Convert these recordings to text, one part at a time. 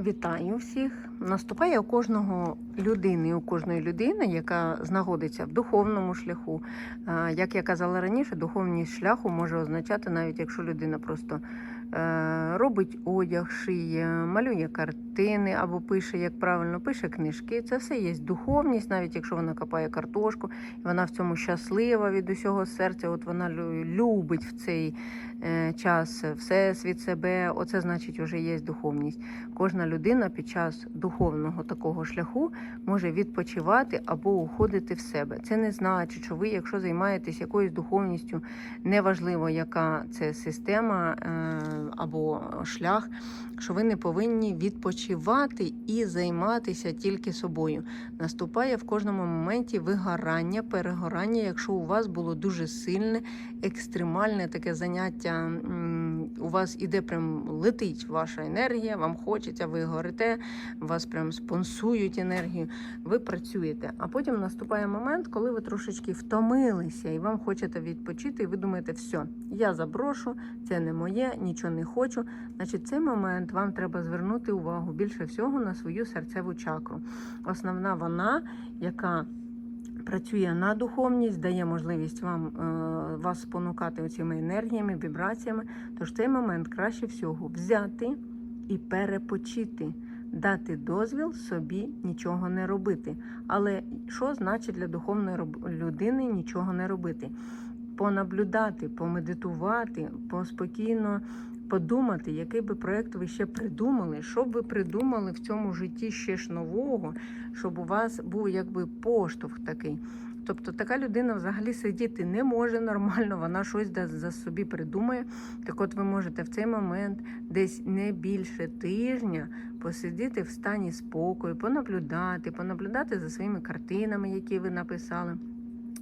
Вітаю всіх! Наступає у кожного людини, у кожної людини, яка знаходиться в духовному шляху. Як я казала раніше, духовність шляху може означати, навіть якщо людина просто робить одяг, шиє, малює картини або пише, як правильно, пише книжки. Це все є духовність, навіть якщо вона копає картошку, вона в цьому щаслива від усього серця. От вона любить в цей е, час все світ себе. Оце значить, вже є духовність. Кожна людина під час духовного такого шляху може відпочивати або уходити в себе. Це не значить, що ви, якщо займаєтесь якоюсь духовністю, неважливо, яка це система е, або шлях, що ви не повинні відпочивати і займатися тільки собою. Наступає в кожному моменті вигорання, перегорання, якщо у вас було дуже сильне, екстремальне таке заняття. У вас іде прям летить ваша енергія, вам хочеться, ви горите, вас прям спонсують енергію, ви працюєте. А потім наступає момент, коли ви трошечки втомилися і вам хочете відпочити, і ви думаєте, все, я заброшу, це не моє, нічого не хочу. Значить, цей момент вам треба звернути увагу більше всього на свою серцеву чакру. Основна вона, яка працює на духовність, дає можливість вам е, вас спонукати цими енергіями, вібраціями. Тож цей момент краще всього взяти і перепочити, дати дозвіл собі нічого не робити. Але що значить для духовної людини нічого не робити? Понаблюдати, помедитувати, поспокійно подумати, який би проєкт ви ще придумали, що б ви придумали в цьому житті ще ж нового, щоб у вас був якби поштовх такий. Тобто така людина взагалі сидіти не може нормально, вона щось за собі придумає. Так от ви можете в цей момент десь не більше тижня посидіти в стані спокою, понаблюдати, понаблюдати за своїми картинами, які ви написали.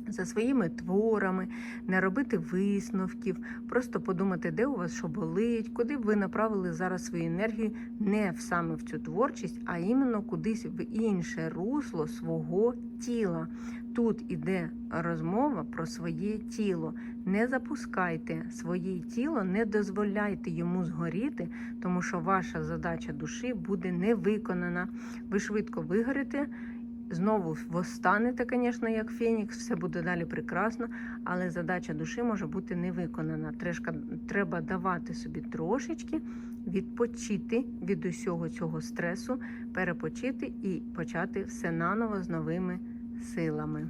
За своїми творами, не робити висновків, просто подумати, де у вас що болить, куди б ви направили зараз свою енергію не в саме в цю творчість, а іменно кудись в інше русло свого тіла. Тут іде розмова про своє тіло. Не запускайте своє тіло, не дозволяйте йому згоріти, тому що ваша задача душі буде не виконана. Ви швидко вигорите. Знову восстанете, звісно, як Фенікс, все буде далі прекрасно, але задача душі може бути не виконана. Трешка, треба давати собі трошечки відпочити від усього цього стресу, перепочити і почати все наново з новими силами.